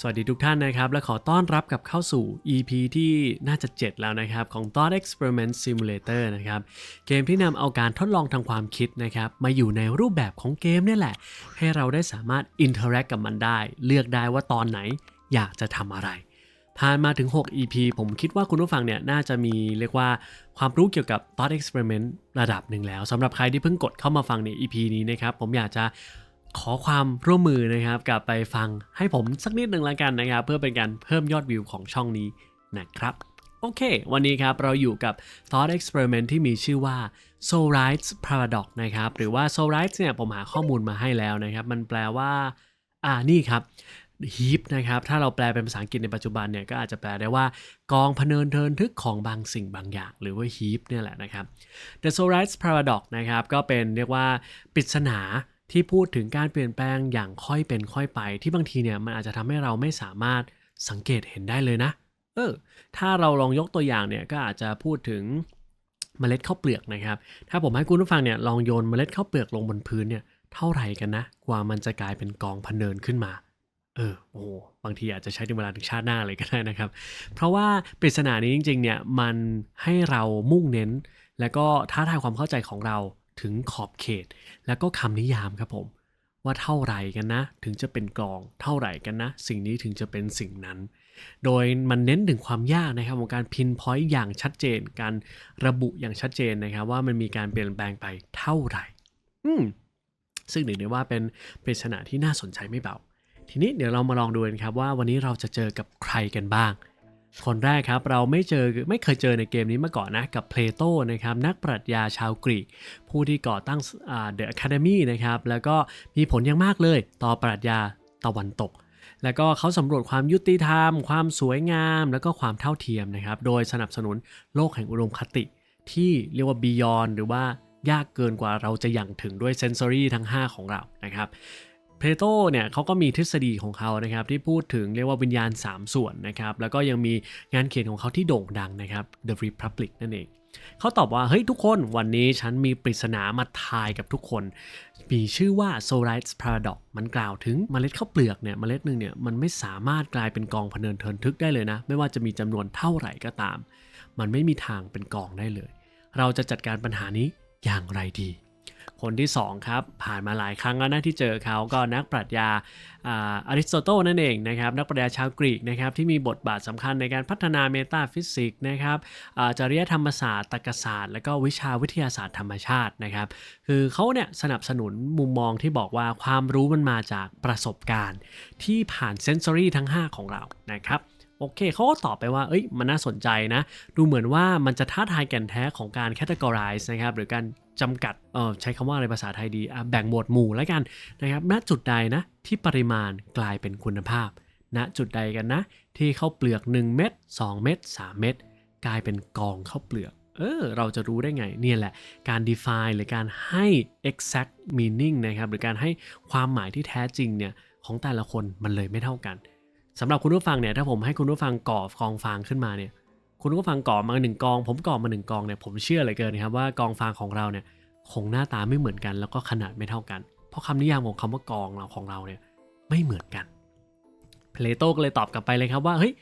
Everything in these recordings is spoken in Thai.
สวัสดีทุกท่านนะครับ และขอต้อนรับกับเข้าสู่ EP ที่น่าจะ 7 แล้วนะครับ ของ Thought Experiment Simulator นะครับ เกมที่นำเอาการทดลองทางความคิดนะครับ มาอยู่ในรูปแบบของเกมเนี่แหละ ให้เราได้สามารถ interact กับมันได้ เลือกได้ว่าตอนไหนอยากจะทำอะไร ผ่านมาถึง 6 EP ผมคิดว่าคุณผู้ฟังเนี่ยน่าจะมีเรียกว่าความรู้เกี่ยวกับ Thought Experiment ระดับหนึ่งแล้วสำหรับใครที่เพิ่งกดเข้ามาฟังใน EP นี้นะครับผมอยากจะ ขอความร่วมมือนะครับกลับไปฟังให้ผมสักนิดหนึ่งละกันนะครับ เพื่อเป็นการเพิ่มยอดวิวของช่องนี้นะครับ โอเค วันนี้ครับเราอยู่กับ Thought Experiment ที่มีชื่อว่า Soul Rights Paradox นะครับ หรือว่า Soul Rights เนี่ยผมหาข้อมูลมาให้แล้วนะครับ มันแปลว่า อ่านี่ครับ heap นะครับ ถ้าเราแปลเป็นภาษาอังกฤษในปัจจุบันเนี่ยก็อาจจะแปลได้ว่ากองพเนินเทินทึกของบางสิ่งบางอย่าง หรือว่า heap เนี่ยแหละนะครับ The Soul Rights Paradox นะครับก็เป็นเรียกว่าปริศนา ที่พูดถึงการเปลี่ยนแปลงอย่างค่อยเป็นค่อยไป ที่บางทีเนี่ยมันอาจจะทำให้เราไม่สามารถสังเกตเห็นได้เลยนะ เออ ถ้าเราลองยกตัวอย่างเนี่ยก็อาจจะพูดถึงเมล็ดข้าวเปลือกนะครับ ถ้าผมให้คุณผู้ฟังเนี่ยลองโยนเมล็ดข้าวเปลือกลงบนพื้นเนี่ยเท่าไหร่กันนะ กว่ามันจะกลายเป็นกองพะเนินขึ้นมา เออ โอ้บางทีอาจจะใช้ในเวลาถึงชาติหน้าเลยก็ได้นะครับ เพราะว่าปริศนานี้จริงๆเนี่ยมันให้เรามุ่งเน้น แล้วก็ท้าทายความเข้าใจของเรา ถึงขอบเขต แล้วก็คำนิยามครับผม ว่าเท่าไหร่กันนะ ถึงจะเป็นกลองเท่าไหร่กันนะ สิ่งนี้ถึงจะเป็นสิ่งนั้น โดยมันเน้นถึงความยากนะครับของการพินพอยต์อย่างชัดเจน การระบุอย่างชัดเจนนะครับ ว่ามันมีการเปลี่ยนแปลงไปเท่าไหร่ อืมซึ่งถือได้ว่าเป็นปริศนาที่น่าสนใจไม่เบา ทีนี้เดี๋ยวเรามาลองดูกันครับว่าวันนี้เราจะเจอกับใครกันบ้าง คนแรกครับเราไม่เจอไม่เคยเจอในเกมนี้มาก่อนนะกับเพลโตนะครับนักปรัชญาชาวกรีก ผู้ที่ก่อตั้งเดอะอะคาเดมี่นะครับแล้วก็มีผลอย่างมากเลยต่อปรัชญาตะวันตก แล้วก็เขาสำรวจความยุติธรรม ความสวยงาม แล้วก็ความเท่าเทียมนะครับโดยสนับสนุนโลกแห่งอุดมคติ ที่เรียกว่า beyond หรือว่ายากเกินกว่าเราจะยังถึงด้วยเซนซอรี่ทั้ง 5 ของเรานะครับ เพลโตเนี่ยเขาก็มีทฤษฎีของเขานะครับที่พูดถึงเรียกว่าวิญญาณ 3 ส่วนนะครับแล้วก็ยังมีงานเขียนของเขาที่โด่งดังนะครับ The Republic นั่นเองเขาตอบว่า เฮ้ยทุกคนวันนี้ฉันมีปริศนามาทายกับทุกคน มีชื่อว่า Solite Paradox มันกล่าวถึงเมล็ดข้าวเปลือกเนี่ยเมล็ดหนึ่งเนี่ยมันไม่สามารถกลายเป็นกองพเนินเทินทึกได้เลยนะ ไม่ว่าจะมีจำนวนเท่าไหร่ก็ตาม มันไม่มีทางเป็นกองได้เลย เราจะจัดการปัญหานี้อย่างไรดี คนที่ 2 ครับ ผ่านมาหลายครั้งแล้วนะที่เจอเขาก็นักปรัชญาอาอริสโตเตลนั่นเองนะครับนักปรัชญาชาวกรีกนะครับที่มีบทบาทสำคัญในการพัฒนาเมตาฟิสิกส์นะครับอ่าจริยธรรมศาสตร์ตรรกศาสตร์ และก็วิชาวิทยาศาสตร์ธรรมชาตินะครับคือเขาเนี่ยสนับสนุนมุมมองที่บอกว่าความรู้มันมาจากประสบการณ์ ที่ผ่านเซนซอรี่ทั้ง 5 ของเรานะครับโอเคเขาก็ตอบไปว่า เอ้ย มันน่าสนใจนะ ดูเหมือนว่ามันจะท้าทายแก่นแท้ของการ categorize นะครับ หรือการ จำกัดเออใช้คำว่าอะไรภาษาไทยดีแบ่งหมวดหมู่แล้วกันนะครับณจุดใดนะที่ปริมาณกลายเป็นคุณภาพณจุดใดกันนะ ที่ข้าวเปลือก 1 เม็ด2 เม็ด3 เม็ดกลายเป็นกองข้าวเปลือกเออเราจะรู้ได้ไงเนี่ยแหละการ define หรือการให้ exact meaning นะครับหรือการให้ความหมายที่แท้จริงเนี่ยของแต่ละคนมันเลยไม่เท่ากันสำหรับคุณผู้ฟังเนี่ยถ้าผมให้คุณผู้ฟังก่อกองฟางขึ้นมาเนี่ย คุณผู้ฟังก่อมาหนึ่งกอง ผมก่อมาหนึ่งกองเนี่ยผมเชื่อเลยเกินนะครับว่ากองฟางของเราเนี่ยคงหน้าตาไม่เหมือนกัน แล้วก็ขนาดไม่เท่ากัน เพราะคำนิยามของคำว่ากองเราของเราเนี่ยไม่เหมือนกันเพลโตก็เลยตอบกลับไปเลยครับว่าเฮ้ย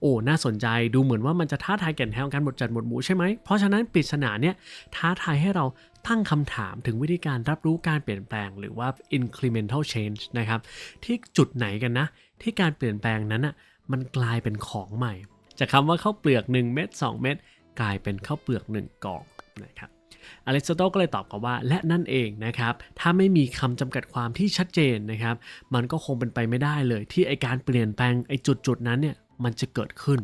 โอ้น่าสนใจดูเหมือนว่ามันจะท้าทายแก่นแท้ของการบดจัดหมวดหมู่ใช่ไหมเพราะฉะนั้นปริศนาเนี่ยท้าทายให้เราตั้งคำถามถึงวิธีการรับรู้การเปลี่ยนแปลง หรือว่า incremental change นะครับที่จุดไหนกันนะ ที่การเปลี่ยนแปลงนั้นอะมันกลายเป็นของใหม่ จากคำว่าข้าวเปลือก 1 เม็ด2 เม็ดกลายเป็นข้าวเปลือก 1กองนะครับอเลสโตเติลก็เลยตอบกลับว่าและนั่นเองนะครับถ้าไม่มีคำจำกัดความที่ชัดเจนนะครับมันก็คงเป็นไปไม่ได้เลย ที่ไอการเปลี่ยนแปลงไอจุดจุดนั้นเนี่ยมันจะเกิดขึ้น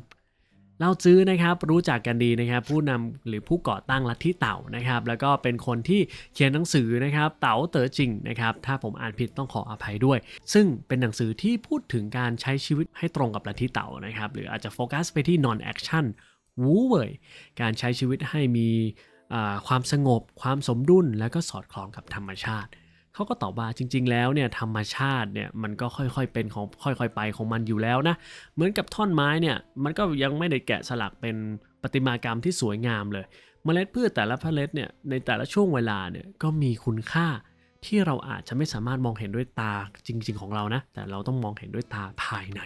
เล่าจื้อนะครับรู้จักกันดีนะครับผู้นำหรือผู้ก่อตั้งลัทธิเต่านะครับแล้วก็เป็นคนที่เขียนหนังสือนะครับเต๋าเต๋อจริงนะครับถ้าผมอ่านผิดต้องขออภัยด้วย ซึ่งเป็นหนังสือที่พูดถึงการใช้ชีวิตให้ตรงกับลัทธิเต่านะครับหรืออาจจะโฟกัสไปที่ non action วูเว่ยการใช้ชีวิตให้มีความสงบ ความสมดุลแล้วก็สอดคล้องกับธรรมชาติ เขาก็ตอบว่าจริง ๆ แล้วเนี่ยธรรมชาติเนี่ยมันก็ค่อยๆเป็นของค่อยๆไปของมันอยู่แล้วนะเหมือนกับท่อนไม้เนี่ยมันก็ยังไม่ได้แกะสลักเป็นประติมากรรมที่สวยงามเลยเมล็ดพืชแต่ละเมล็ดเนี่ยในแต่ละช่วงเวลาเนี่ยก็มีคุณค่าที่เราอาจจะไม่สามารถมองเห็นด้วยตาจริง ๆ ของเรานะ แต่เราต้องมองเห็นด้วยตาภายใน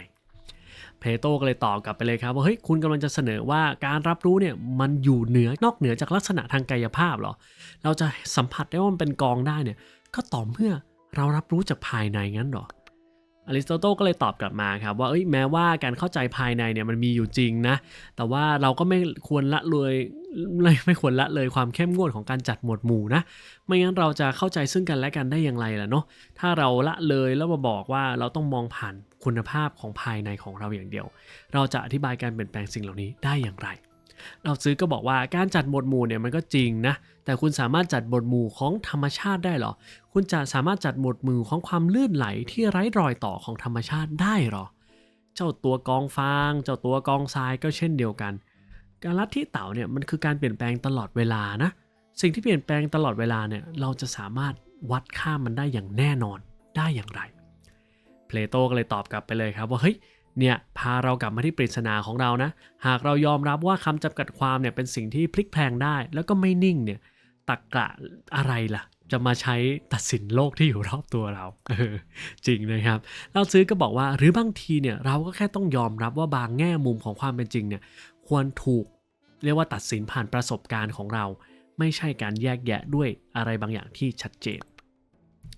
เพลโตก็เลยตอบกลับไปเลยครับว่าเฮ้ยคุณกำลังจะเสนอว่าการรับรู้เนี่ยมันอยู่เหนือนอกเหนือจากลักษณะทางกายภาพหรอ เราจะสัมผัสได้ว่ามันเป็นกองได้เนี่ย ก็ต่อเมื่อเรารับรู้จากภายในงั้นหรออริสโตเติลก็เลยตอบกลับมาครับว่าเอ้ยแม้ว่าการเข้าใจภายในเนี่ยมันมีอยู่จริงนะแต่ว่าเราก็ไม่ควรละเลยไม่ควรละเลยความเข้มงวดของการจัดหมวดหมู่นะไม่งั้นเราจะเข้าใจซึ่งกันและกันได้อย่างไรล่ะเนาะถ้าเราละเลยแล้วมาบอกว่าเราต้องมองผ่านคุณภาพของภายในของเราอย่างเดียว เราจะอธิบายการเปลี่ยนแปลงสิ่งเหล่านี้ได้อย่างไร เราซื้อก็บอกว่าการจัดหมวดหมู่เนี่ยมันก็จริงนะ แต่คุณสามารถจัดหมวดหมู่ของธรรมชาติได้หรอ คุณจะสามารถจัดหมวดหมู่ของความลื่นไหลที่ไร้รอยต่อของธรรมชาติได้หรอ เจ้าตัวกองฟาง เจ้าตัวกองทรายก็เช่นเดียวกัน การลัทธิเต่าเนี่ยมันคือการเปลี่ยนแปลงตลอดเวลานะ สิ่งที่เปลี่ยนแปลงตลอดเวลาเนี่ยเราจะสามารถวัดค่ามันได้อย่างแน่นอนได้อย่างไร เพลโตก็เลยตอบกลับไปเลยครับว่าเฮ้ย เนี่ยพาเรากลับมาที่ปริศนาของเรานะ หากเรายอมรับว่าคำจำกัดความเนี่ยเป็นสิ่งที่พลิกแพลงได้ แล้วก็ไม่นิ่งเนี่ยตักกะอะไรล่ะ จะมาใช้ตัดสินโลกที่อยู่รอบตัวเราเออจริงนะครับ เราซื้อก็บอกว่าหรือบางทีเนี่ยเราก็แค่ต้องยอมรับว่าบางแง่มุมของความเป็นจริงเนี่ยควรถูกเรียกว่าตัดสินผ่านประสบการณ์ของเรา ไม่ใช่การแยกแยะด้วยอะไรบางอย่างที่ชัดเจน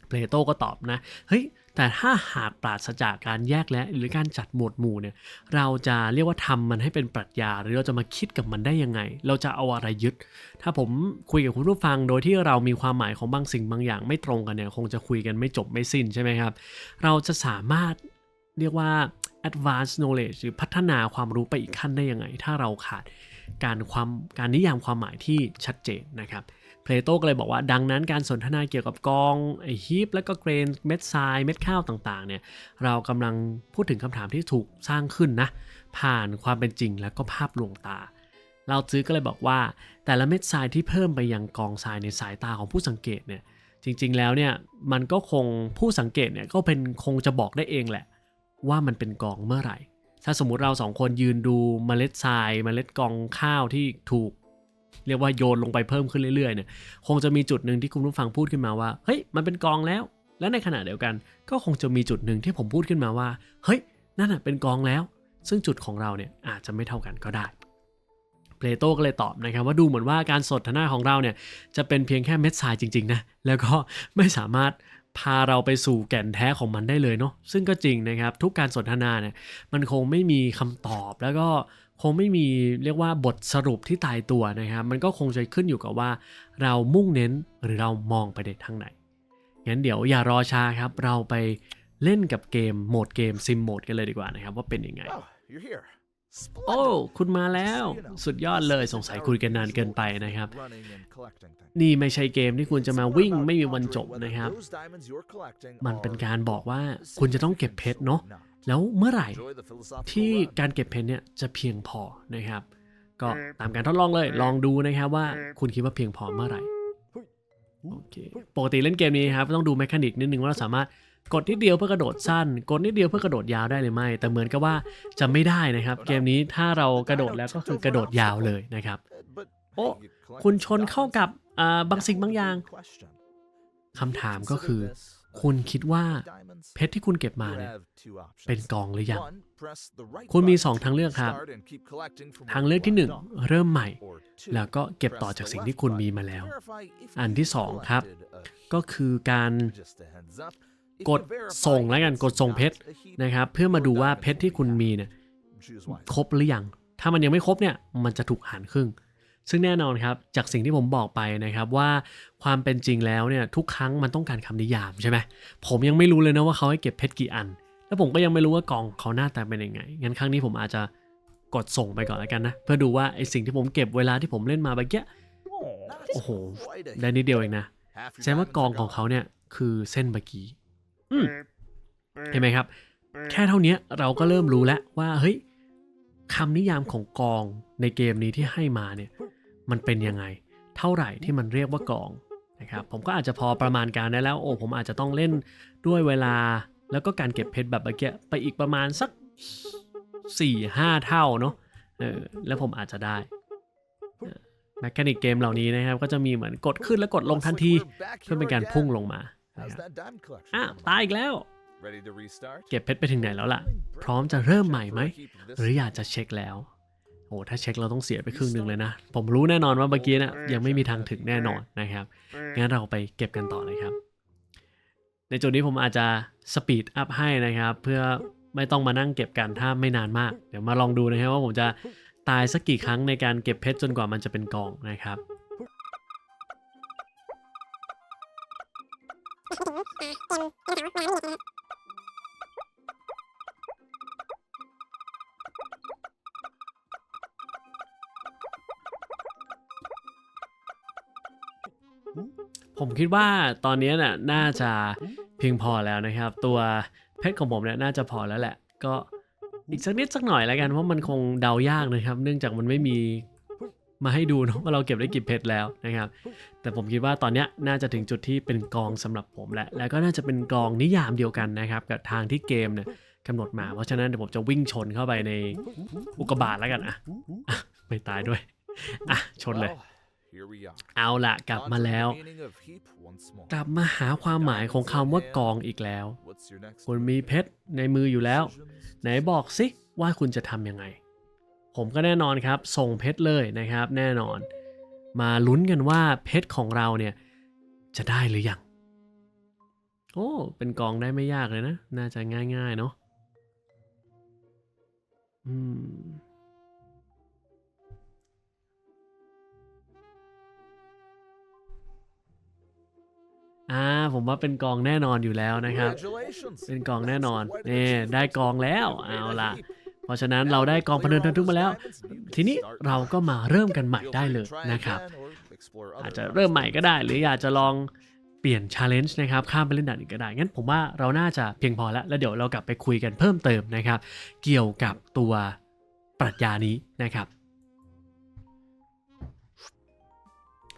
เพลโตก็ตอบนะ เฮ้ย แต่ถ้าหากปราศจากการแยกแยะหรือการจัดหมวดหมู่เนี่ยเราจะเรียกว่าทำมันให้เป็นปรัชญา หรือเราจะมาคิดกับมันได้ยังไง เราจะเอาอะไรยึด ถ้าผมคุยกับคุณผู้ฟังโดยที่เรามีความหมายของบางสิ่งบางอย่างไม่ตรงกันเนี่ยคงจะคุยกันไม่จบไม่สิ้นใช่ไหมครับ เราจะสามารถเรียกว่า advanced knowledge หรือพัฒนาความรู้ไปอีกขั้นได้ยังไง ถ้าเราขาดการความการนิยามความหมายที่ชัดเจนนะครับ เพลโตก็เลยบอกว่าดังนั้นการสนทนาเกี่ยวกับกองไอฮีปและก็เกรนเม็ดทรายเม็ดข้าวต่างๆเนี่ยเรากำลังพูดถึงคำถามที่ถูกสร้างขึ้นนะผ่านความเป็นจริงแล้วก็ภาพลวงตา เราซื้อก็เลยบอกว่า แต่ละเม็ดทรายที่เพิ่มไปยังกองทรายในสายตาของผู้สังเกตเนี่ยจริงๆแล้วเนี่ยมันก็คงผู้สังเกตเนี่ยก็เป็นคงจะบอกได้เองแหละ ว่ามันเป็นกองเมื่อไหร่ ถ้าสมมุติเราสองคนยืนดูเมล็ดทรายเมล็ดกองข้าวที่ถูก เรียกว่าโยนลงไปเพิ่มขึ้นเรื่อยๆเนี่ยคงจะมีจุดหนึ่งที่คุณผู้ฟังพูดขึ้นมาว่าเฮ้ยมันเป็นกองแล้ว และในขณะเดียวกัน ก็คงจะมีจุดหนึ่งที่ผมพูดขึ้นมาว่าเฮ้ยนั่นน่ะเป็นกองแล้ว ซึ่งจุดของเราเนี่ยอาจจะไม่เท่ากันก็ได้เพลโตก็เลยตอบนะครับว่าดูเหมือนว่าการสนทนาของเราเนี่ยจะเป็นเพียงแค่เม็ดทรายจริงๆนะแล้วก็ไม่สามารถพาเราไปสู่แก่นแท้ของมันได้เลยเนาะซึ่งก็จริงนะครับทุกการสนทนาเนี่ยมันคงไม่มีคำตอบแล้วก็ คงไม่มีเรียกว่าบทสรุปที่ตายตัวนะครับ มันก็คงจะขึ้นอยู่กับว่า เรามุ่งเน้นหรือเรามองไปในทางไหน งั้นเดี๋ยวอย่ารอช้าครับ เราไปเล่นกับเกมโหมดเกมซิมโหมดกันเลยดีกว่านะครับ ว่าเป็นยังไง Oh, you're here. โอ้ Splendid. คุณมาแล้ว สุดยอดเลยสงสัยคุยกันนานเกินไปนะครับ Running and collecting things. นี่ไม่ใช่เกมที่คุณจะมาวิ่งไม่มีวันจบ Whether นะครับ those diamonds you're collecting มันเป็น are การบอกว่าคุณจะต้องเก็บเพชรเนาะ not. แล้วเมื่อไหร่ Enjoy the philosophical ที่ run. การเก็บเพชรเนี่ยจะเพียงพอนะครับ ก็ตามการทดลองเลยลองดูนะครับว่าคุณคิดว่าเพียงพอเมื่อไหร่โอเคปกติเล่นเกมนี้ครับต้องดูแมคานิกนิดนึงว่าเราสามารถกดนิดเดียวเพื่อกระโดดสั้น กดนิดเดียวเพื่อกระโดดยาวได้หรือไม่ แต่เหมือนกับว่าจะไม่ได้นะครับ เกมนี้ถ้าเรากระโดดแล้วก็คือกระโดดยาวเลยนะครับ But, Oh, hey, you collect คุณ some ชนเข้า diamonds. กับอ่าบางสิ่งบางอย่าง Question. คำถามก็คือ Consider this a คุณคิดว่า diamonds? เพชรที่คุณเก็บมา You เนี่ย have two options. เป็นกองหรือยัง One, press the right คุณมี button สองทางเลือกครับ start and keep collecting from ทาง where เลือก you ที่หนึ่ง left off. เริ่มใหม่ Or two, แล้วก็เก็บต่อ press จาก the สิ่ง left ที่คุณมี button มา to แล้ว verify if อัน you ที่สองครับ collected a ก็คือการ Just a heads up. If กด you verify ส่งแล้วกัน it's กดส่ง not เพชร a heap, นะครับ เพื่อมาดูว่า your เพชรที่ diamonds คุณ will be มีเนี่ย happy. Choose wisely. ครบหรือยัง ถ้ามันยังไม่ครบเนี่ยมันจะถูกหารครึ่ง ซึ่งแน่นอนครับจากสิ่งที่ผมบอกไปนะครับว่าความเป็นจริงแล้วเนี่ยทุกครั้งมันต้องการคำนิยามใช่ไหมผมยังไม่รู้เลยนะว่าเขาให้เก็บเพชรกี่อัน แล้วผมก็ยังไม่รู้ว่ากองเขาหน้าตาเป็นยังไงงั้นครั้งนี้ผมอาจจะกดส่งไปก่อนแล้วกันนะ เพื่อดูว่าไอสิ่งที่ผมเก็บเวลาที่ผมเล่นมาเมื่อกี้ Not โอ้โห quite a ได้นิดเดียวเองนะ Half your แสดงว่า diamonds กอง are ของ gone. เขาเนี่ยคือเส้นเมื่อกี้อืมเห็นไหมครับ แค่เท่านี้เราก็เริ่มรู้แล้วว่าเฮ้ยคำนิยามของกองในเกมนี้ที่ให้มาเนี่ย มันเป็นยังไง เท่าไหร่ที่มันเรียกว่ากองนะครับผมก็อาจจะพอประมาณการได้แล้วโอ้ผมอาจจะต้องเล่นด้วยเวลา แล้วก็การเก็บเพชรแบบเมื่อกี้ไปอีกประมาณสัก4ี่ห้าเท่าเนาะเออแล้วผมอาจจะได้แมคานิกเกมเหล่านี้นะครับ ก็จะมีเหมือนกดขึ้นแล้วกดลงทันที Looks like we're back เพื่อ here เป็นการ again. พุ่งลงมา How's นะครับ that diamond collection อ้าว coming ตายอีกแล้ว Ready to restart? เก็บเพชรไปถึงไหนแล้วล่ะ พร้อมจะเริ่มใหม่ไหม หรืออยากจะเช็คแล้ว โอ้ถ้าเช็คเราต้องเสียไปครึ่งหนึ่งเลยนะ ผมรู้แน่นอนว่าเมื่อกี้นะยังไม่มีทางถึงแน่นอนนะครับ งั้นเราไปเก็บกันต่อเลยครับ ในจุดนี้ผมอาจจะสปีดอัพให้นะครับ เพื่อไม่ต้องมานั่งเก็บกันถ้าไม่นานมาก เดี๋ยวมาลองดูนะครับว่าผมจะตายสักกี่ครั้งในการเก็บเพชรจนกว่ามันจะเป็นกองนะครับ ผมคิดว่าตอนนี้น่ะน่าจะเพียงพอแล้วนะครับ ตัวเพชรของผมเนี่ยน่าจะพอแล้วแหละ ก็อีกสักนิดสักหน่อยแล้วกันเพราะมันคงเดายากนะครับ เนื่องจากมันไม่มีมาให้ดูเนอะว่าเราเก็บได้กี่เพชรแล้วนะครับ แต่ผมคิดว่าตอนนี้น่าจะถึงจุดที่เป็นกองสำหรับผมแล้วแล้วก็น่าจะเป็นกองนิยามเดียวกันนะครับ กับทางที่เกมเนี่ยกำหนดมา เพราะฉะนั้นเดี๋ยวผมจะวิ่งชนเข้าไปในอุกกาบาตแล้วกันอะอะไม่ตายด้วยอะชนเลย Well, here we are. เอาละกลับ On มา to the แล้ว meaning of heap once more. กลับมาหาความหมายของคำว่ากองอีกแล้ว What's your next คุณ move? มีเพชรในมืออยู่แล้ว Decisions? ไหนบอกสิว่าคุณจะทำยังไง ผมก็แน่นอนครับ ส่งเพชรเลยนะครับ แน่นอน มาลุ้นกันว่าเพชรของเราเนี่ย จะได้หรือยังโอ้ เป็นกองได้ไม่ยากเลยนะ น่าจะง่ายๆเนาะอืม อ่าผมว่าเป็นกองแน่นอนอยู่แล้วนะครับ Congratulations. เป็นกองแน่นอน That's quite นี่ achievement. ได้กองแล้ว You made เอา a ละ heap. เพราะฉะนั้นเราได้กองพะเนินทึกมาแล้ว ทีนี้เราก็มาเริ่มกันใหม่ Feel ได้ free to เลย try นะครับ again or explore อาจ other จะ routes เริ่มใหม่ that ก็ you ได้ want. หรืออยากจะลองเปลี่ยน challenge นะครับข้ามไปเล่นด่านอื่นก็ได้งั้นผมว่าเราน่าจะเพียงพอแล้วแล้วเดี๋ยวเรากลับไปคุยกันเพิ่มเติมนะครับ เกี่ยวกับตัวปรัชญานี้นะครับ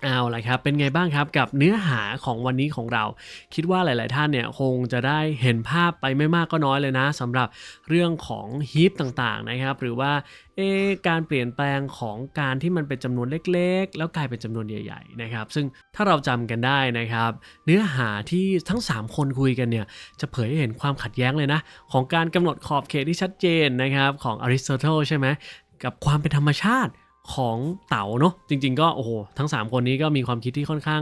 เอาละครับ เป็นไงบ้างครับกับเนื้อหาของวันนี้ของเรา คิดว่าหลาย ๆ ท่านเนี่ยคงจะได้เห็นภาพไปไม่มากก็น้อยเลยนะสำหรับเรื่องของฮีปต่าง ๆ นะครับ หรือว่าเอะการเปลี่ยนแปลงของการที่มันเป็นจำนวนเล็ก ๆ แล้วกลายเป็นจำนวนใหญ่ ๆ นะครับ ซึ่งถ้าเราจำกันได้นะครับ เนื้อหาที่ทั้ง 3 คนคุยกันเนี่ยจะเผยให้เห็นความขัดแย้งเลยนะ ของการกำหนดขอบเขตที่ชัดเจนนะครับของอริสโตเติลใช่ไหมกับความเป็นธรรมชาติ ของเต๋าเนาะจริง ๆ ก็โอ้โหทั้ง 3 คนนี้ก็มีความคิดที่ค่อนข้าง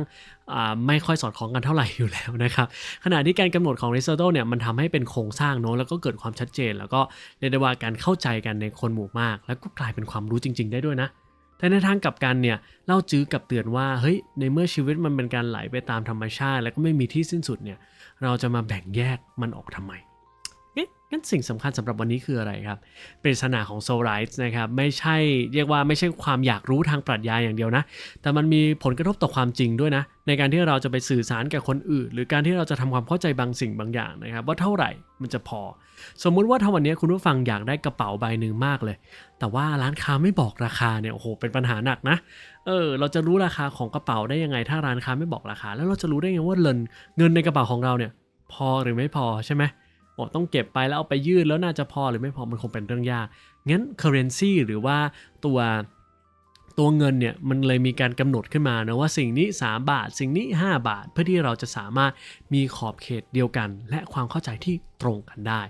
ไม่ค่อยสอดคล้องกันเท่าไหร่อยู่แล้วนะครับขณะที่การกำหนดของ r i s o t t o เนี่ยมันทำให้เป็นโครงสร้างเนาะแล้วก็เกิดความชัดเจน แล้วก็เรียกได้ว่าการเข้าใจกันในคนหมู่มาก แล้วก็กลายเป็นความรู้จริง ๆ ได้ด้วยนะ แต่ในทางกลับกันเนี่ยเล่าจื้อกับเตือนว่าเฮ้ยในเมื่อชีวิตมันเป็นการไหลไปตามธรรมชาติ แล้วก็ไม่มีที่สิ้นสุดเนี่ยเราจะมาแบ่งแยกมันออกทำไม งั้นสิ่งสำคัญสำหรับวันนี้คืออะไรครับปริศนาของโซลไรส์นะครับไม่ใช่เรียกว่าไม่ใช่ความอยากรู้ทางปรัชญาอย่างเดียวนะ แต่มันมีผลกระทบต่อความจริงด้วยนะ ในการที่เราจะไปสื่อสารกับคนอื่น หรือการที่เราจะทำความเข้าใจบางสิ่งบางอย่างนะครับ ว่าเท่าไหร่มันจะพอ สมมุติว่าถ้าวันนี้คุณผู้ฟังอยากได้กระเป๋าใบหนึ่งมากเลย แต่ว่าร้านค้าไม่บอกราคาเนี่ยโอ้โหเป็นปัญหาหนักนะเออเราจะรู้ราคาของกระเป๋าได้ยังไง ถ้าร้านค้าไม่บอกราคา แล้วเราจะรู้ได้ไงว่าเงินเงินในกระเป๋าของเราเนี่ยพอหรือไม่พอใช่ไหม โอ้ต้องเก็บไปแล้วเอาไปยืดแล้วน่าจะพอหรือไม่พอมันคงเป็นเรื่องยาก งั้น currency หรือว่าตัวตัวเงินเนี่ยมันเลยมีการกำหนดขึ้นมานะว่าสิ่งนี้ 3 บาท สิ่งนี้ 5 บาท เพื่อที่เราจะสามารถมีขอบเขตเดียวกัน และความเข้าใจที่ตรงกันได้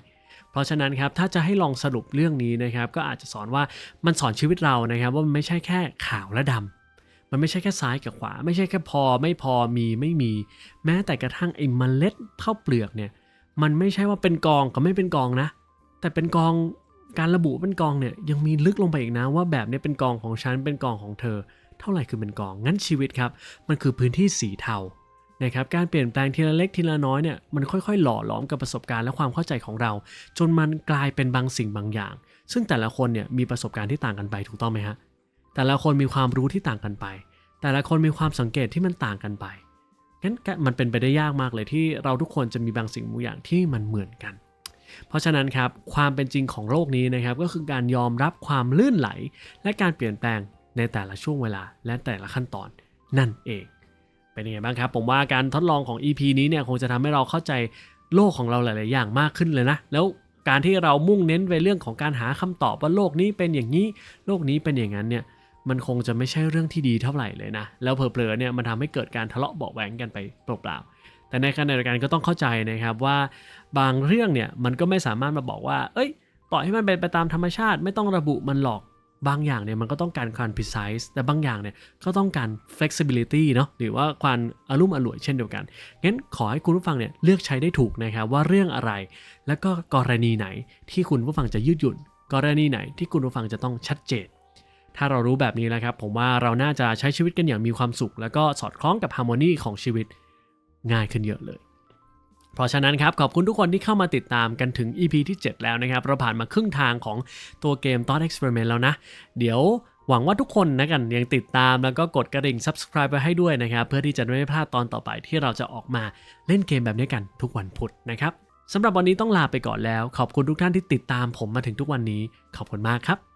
เพราะฉะนั้นครับถ้าจะให้ลองสรุปเรื่องนี้นะครับก็อาจจะสอนว่ามันสอนชีวิตเรานะครับว่ามันไม่ใช่แค่ขาวและดำมันไม่ใช่แค่ซ้ายกับขวา ไม่ใช่แค่พอไม่พอมีไม่มี แม้แต่กระทั่งไอ้เมล็ดข้าวเปลือกเนี่ย มันไม่ใช่ว่าเป็นกองกับไม่เป็นกองนะ แต่เป็นกองการระบุเป็นกองเนี่ยยังมีลึกลงไปอีกนะว่าแบบนี้เป็นกองของฉันเป็นกองของเธอ เท่าไหร่คือเป็นกอง งั้นชีวิตครับ มันคือพื้นที่สีเทานะครับการเปลี่ยนแปลงทีละเล็กทีละน้อยเนี่ยมันค่อยๆ หล่อหลอมกับประสบการณ์และความเข้าใจของเรา จนมันกลายเป็นบางสิ่งบางอย่าง ซึ่งแต่ละคนเนี่ยมีประสบการณ์ที่ต่างกันไปถูกต้องไหมฮะแต่ละคนมีความรู้ที่ต่างกันไป แต่ละคนมีความสังเกตที่มันต่างกันไป งั้นก็มันเป็นไปได้ยากมากเลยที่เราทุกคนจะมีบางสิ่งบางอย่างที่มันเหมือนกัน เพราะฉะนั้นครับความเป็นจริงของโลกนี้นะครับก็คือการยอมรับความลื่นไหล และการเปลี่ยนแปลงในแต่ละช่วงเวลาและแต่ละขั้นตอนนั่นเอง เป็นยังไงบ้างครับ ผมว่าการทดลองของ EP นี้เนี่ยคงจะทำให้เราเข้าใจโลกของเราหลาย ๆ อย่างมากขึ้นเลยนะ แล้วการที่เรามุ่งเน้นไปเรื่องของการหาคำตอบว่าโลกนี้เป็นอย่างนี้ โลกนี้เป็นอย่างนั้นเนี่ย มันคงจะไม่ใช่เรื่องที่ดีเท่าไหร่เลยนะ แล้วเผลอๆเนี่ยมันทำให้เกิดการทะเลาะเบาะแหวงกันไปเปล่าๆ แต่ในขณะเดียวกันก็ต้องเข้าใจนะครับว่าบางเรื่องเนี่ยมันก็ไม่สามารถมาบอกว่า เอ้ย ปล่อยให้มันเป็นไปตามธรรมชาติไม่ต้องระบุมันหรอก บางอย่างเนี่ยมันก็ต้องการความ precise แต่บางอย่างเนี่ยก็ต้องการ flexibility เนาะหรือว่าความอารมณ์อร่วยเช่นเดียวกัน งั้นขอให้คุณผู้ฟังเนี่ยเลือกใช้ได้ถูกนะครับว่าเรื่องอะไร แล้วก็กรณีไหนที่คุณผู้ฟังจะยืดหยุ่น กรณีไหนที่คุณผู้ฟังจะต้องชัดเจน ถ้าเรารู้แบบนี้แล้วครับ ผมว่าเราน่าจะใช้ชีวิตกันอย่างมีความสุข แล้วก็สอดคล้องกับฮาร์โมนีของชีวิตง่ายขึ้นเยอะเลย เพราะฉะนั้นครับ ขอบคุณทุกคนที่เข้ามาติดตามกันถึง EP ที่ 7 แล้วนะครับ เราผ่านมาครึ่งทางของตัวเกม Thought Experiment แล้วนะ เดี๋ยวหวังว่าทุกคนนะกันยังติดตามแล้วก็กดกระดิ่ง subscribe ไปให้ด้วยนะครับ เพื่อที่จะไม่พลาดตอนต่อไปที่เราจะออกมาเล่นเกมแบบนี้กันทุกวันพุธนะครับสำหรับวันนี้ต้องลาไปก่อนแล้ว ขอบคุณทุกท่านที่ติดตามผมมาถึงทุกวันนี้ ขอบคุณมากครับ